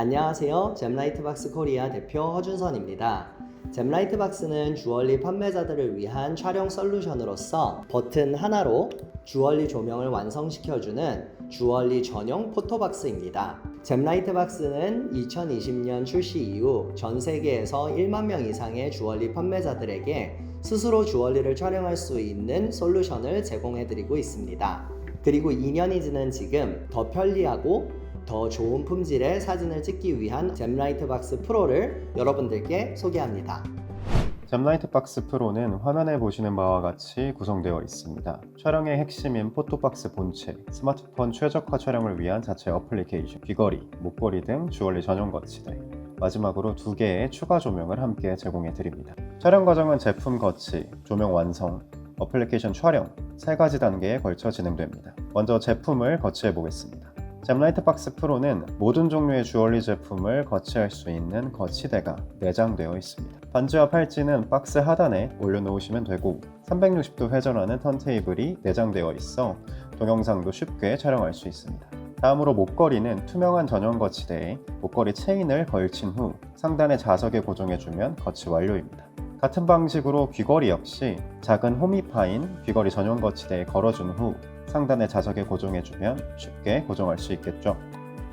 안녕하세요. 잼라이트박스 코리아 대표 허준선입니다. 잼라이트박스는 주얼리 판매자들을 위한 촬영 솔루션으로서 버튼 하나로 주얼리 조명을 완성시켜주는 주얼리 전용 포토박스입니다. 잼라이트박스는 2020년 출시 이후 전 세계에서 1만 명 이상의 주얼리 판매자들에게 스스로 주얼리를 촬영할 수 있는 솔루션을 제공해드리고 있습니다. 그리고 2년이 지난 지금 더 편리하고 더 좋은 품질의 사진을 찍기 위한 잼라이트박스 프로를 여러분들께 소개합니다. 잼라이트 박스 프로는 화면에 보시는 바와 같이 구성되어 있습니다. 촬영의 핵심인 포토박스 본체, 스마트폰 최적화 촬영을 위한 자체 어플리케이션, 귀걸이, 목걸이 등 주얼리 전용 거치대, 마지막으로 두 개의 추가 조명을 함께 제공해 드립니다. 촬영 과정은 제품 거치, 조명 완성, 어플리케이션 촬영 세 가지 단계에 걸쳐 진행됩니다. 먼저 제품을 거치해 보겠습니다. 잼라이트 박스 프로는 모든 종류의 주얼리 제품을 거치할 수 있는 거치대가 내장되어 있습니다. 반지와 팔찌는 박스 하단에 올려놓으시면 되고 360도 회전하는 턴테이블이 내장되어 있어 동영상도 쉽게 촬영할 수 있습니다. 다음으로 목걸이는 투명한 전용 거치대에 목걸이 체인을 걸친 후 상단에 자석에 고정해주면 거치 완료입니다. 같은 방식으로 귀걸이 역시 작은 홈이파인 귀걸이 전용 거치대에 걸어준 후 상단에 자석에 고정해주면 쉽게 고정할 수 있겠죠.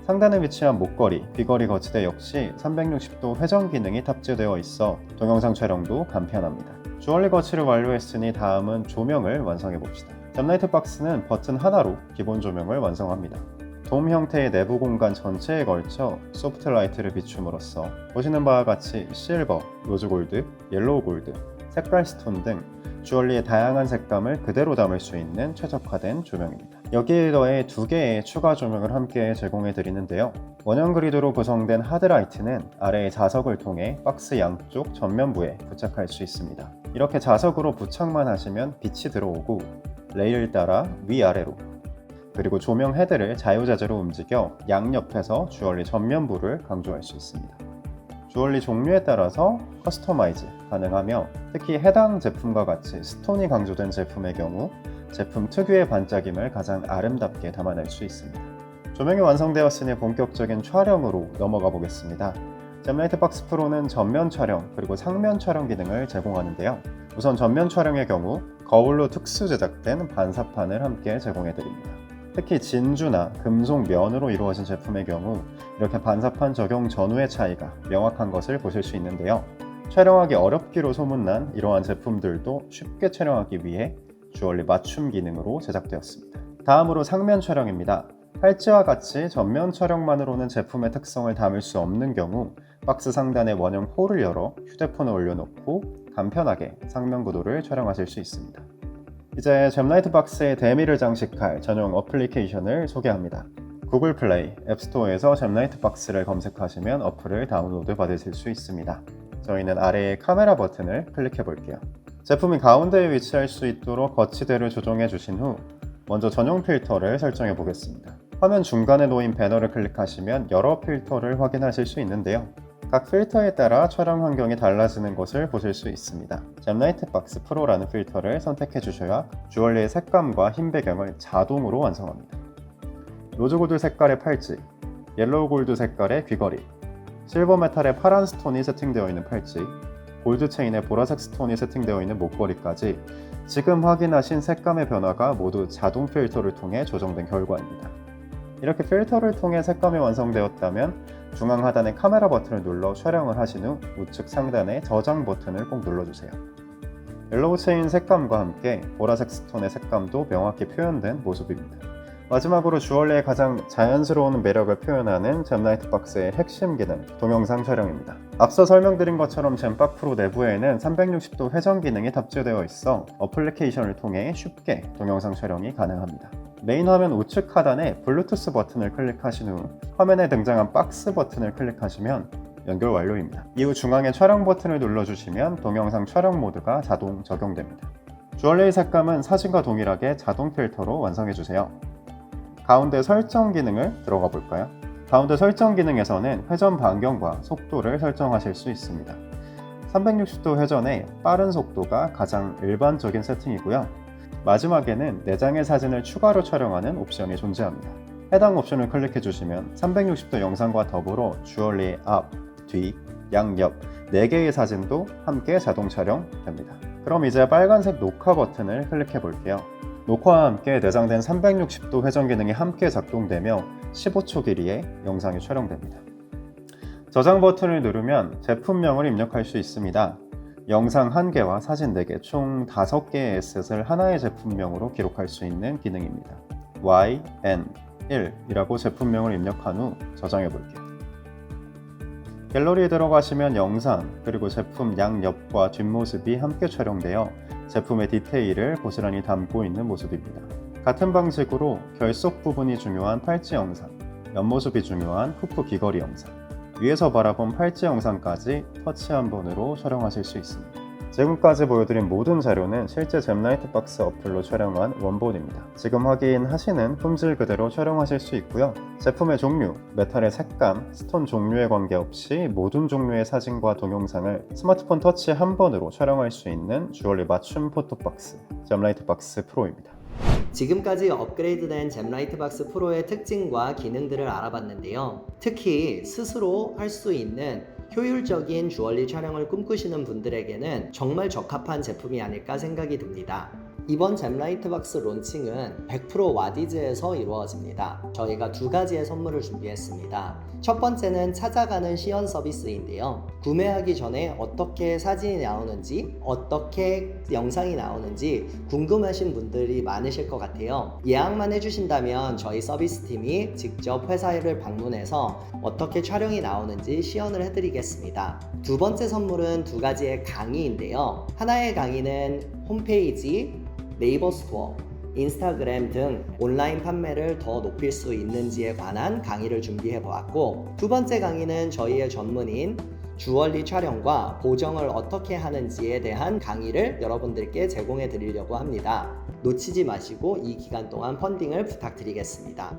상단에 위치한 목걸이, 귀걸이 거치대 역시 360도 회전 기능이 탑재되어 있어 동영상 촬영도 간편합니다. 주얼리 거치를 완료했으니 다음은 조명을 완성해 봅시다. 잼라이트 박스는 버튼 하나로 기본 조명을 완성합니다. 돔 형태의 내부 공간 전체에 걸쳐 소프트 라이트를 비춤으로써 보시는 바와 같이 실버, 로즈 골드, 옐로우 골드, 색깔 스톤 등 주얼리의 다양한 색감을 그대로 담을 수 있는 최적화된 조명입니다. 여기에 더해 두 개의 추가 조명을 함께 제공해 드리는데요. 원형 그리드로 구성된 하드라이트는 아래의 자석을 통해 박스 양쪽 전면부에 부착할 수 있습니다. 이렇게 자석으로 부착만 하시면 빛이 들어오고 레일 따라 위아래로 그리고 조명 헤드를 자유자재로 움직여 양옆에서 주얼리 전면부를 강조할 수 있습니다. 주얼리 종류에 따라서 커스터마이즈 가능하며 특히 해당 제품과 같이 스톤이 강조된 제품의 경우 제품 특유의 반짝임을 가장 아름답게 담아낼 수 있습니다. 조명이 완성되었으니 본격적인 촬영으로 넘어가 보겠습니다. 잼라이트 박스 프로는 전면 촬영 그리고 상면 촬영 기능을 제공하는데요. 우선 전면 촬영의 경우 거울로 특수 제작된 반사판을 함께 제공해 드립니다. 특히 진주나 금속 면으로 이루어진 제품의 경우 이렇게 반사판 적용 전후의 차이가 명확한 것을 보실 수 있는데요. 촬영하기 어렵기로 소문난 이러한 제품들도 쉽게 촬영하기 위해 주얼리 맞춤 기능으로 제작되었습니다. 다음으로 상면 촬영입니다. 팔찌와 같이 전면 촬영만으로는 제품의 특성을 담을 수 없는 경우 박스 상단에 원형 홀을 열어 휴대폰을 올려놓고 간편하게 상면 구도를 촬영하실 수 있습니다. 이제 잼라이트 박스에 대미를 장식할 전용 어플리케이션을 소개합니다. 구글 플레이, 앱스토어에서 잼라이트 박스를 검색하시면 어플을 다운로드 받으실 수 있습니다. 저희는 아래의 카메라 버튼을 클릭해 볼게요. 제품이 가운데에 위치할 수 있도록 거치대를 조정해 주신 후 먼저 전용 필터를 설정해 보겠습니다. 화면 중간에 놓인 배너를 클릭하시면 여러 필터를 확인하실 수 있는데요. 각 필터에 따라 촬영 환경이 달라지는 것을 보실 수 있습니다. 잼라이트 박스 프로라는 필터를 선택해 주셔야 주얼리의 색감과 흰 배경을 자동으로 완성합니다. 로즈 골드 색깔의 팔찌, 옐로우 골드 색깔의 귀걸이, 실버 메탈의 파란 스톤이 세팅되어 있는 팔찌, 골드 체인에 보라색 스톤이 세팅되어 있는 목걸이까지 지금 확인하신 색감의 변화가 모두 자동 필터를 통해 조정된 결과입니다. 이렇게 필터를 통해 색감이 완성되었다면 중앙 하단의 카메라 버튼을 눌러 촬영을 하신 후 우측 상단의 저장 버튼을 꼭 눌러주세요. 옐로우 체인 색감과 함께 보라색 스톤의 색감도 명확히 표현된 모습입니다. 마지막으로 주얼리의 가장 자연스러운 매력을 표현하는 잼라이트 박스의 핵심 기능, 동영상 촬영입니다. 앞서 설명드린 것처럼 잼박 프로 내부에는 360도 회전 기능이 탑재되어 있어 어플리케이션을 통해 쉽게 동영상 촬영이 가능합니다. 메인 화면 우측 하단에 블루투스 버튼을 클릭하신 후 화면에 등장한 박스 버튼을 클릭하시면 연결 완료입니다. 이후 중앙에 촬영 버튼을 눌러주시면 동영상 촬영 모드가 자동 적용됩니다. 주얼리의 색감은 사진과 동일하게 자동 필터로 완성해주세요. 가운데 설정 기능을 들어가 볼까요? 가운데 설정 기능에서는 회전 반경과 속도를 설정하실 수 있습니다. 360도 회전의 빠른 속도가 가장 일반적인 세팅이고요. 마지막에는 4장의 사진을 추가로 촬영하는 옵션이 존재합니다. 해당 옵션을 클릭해 주시면 360도 영상과 더불어 주얼리의 앞, 뒤, 양 옆 4개의 사진도 함께 자동 촬영됩니다. 그럼 이제 빨간색 녹화 버튼을 클릭해 볼게요. 녹화와 함께 내장된 360도 회전 기능이 함께 작동되며 15초 길이의 영상이 촬영됩니다. 저장 버튼을 누르면 제품명을 입력할 수 있습니다. 영상 1개와 사진 4개, 총 5개의 에셋을 하나의 제품명으로 기록할 수 있는 기능입니다. Y, N, 1이라고 제품명을 입력한 후 저장해 볼게요. 갤러리에 들어가시면 영상, 그리고 제품 양옆과 뒷모습이 함께 촬영되어 제품의 디테일을 고스란히 담고 있는 모습입니다. 같은 방식으로 결속 부분이 중요한 팔찌 영상, 옆모습이 중요한 후프 귀걸이 영상, 위에서 바라본 팔찌 영상까지 터치 한 번으로 촬영하실 수 있습니다. 지금까지 보여드린 모든 자료는 실제 잼라이트 박스 어플로 촬영한 원본입니다. 지금 확인하시는 품질 그대로 촬영하실 수 있고요. 제품의 종류, 메탈의 색감, 스톤 종류에 관계없이 모든 종류의 사진과 동영상을 스마트폰 터치 한 번으로 촬영할 수 있는 주얼리 맞춤 포토박스, 잼라이트 박스 프로입니다. 지금까지 업그레이드된 잼라이트박스 프로의 특징과 기능들을 알아봤는데요. 특히 스스로 할 수 있는 효율적인 주얼리 촬영을 꿈꾸시는 분들에게는 정말 적합한 제품이 아닐까 생각이 듭니다. 이번 잼라이트박스 론칭은 100% 와디즈에서 이루어집니다. 저희가 두 가지의 선물을 준비했습니다. 첫 번째는 찾아가는 시연 서비스인데요. 구매하기 전에 어떻게 사진이 나오는지, 어떻게 영상이 나오는지 궁금하신 분들이 많으실 것 같아요. 예약만 해주신다면 저희 서비스팀이 직접 회사를 방문해서 어떻게 촬영이 나오는지 시연을 해드리겠습니다. 두 번째 선물은 두 가지의 강의인데요. 하나의 강의는 홈페이지, 네이버 스토어, 인스타그램 등 온라인 판매를 더 높일 수 있는지에 관한 강의를 준비해 보았고 두 번째 강의는 저희의 전문인 주얼리 촬영과 보정을 어떻게 하는지에 대한 강의를 여러분들께 제공해 드리려고 합니다. 놓치지 마시고 이 기간 동안 펀딩을 부탁드리겠습니다.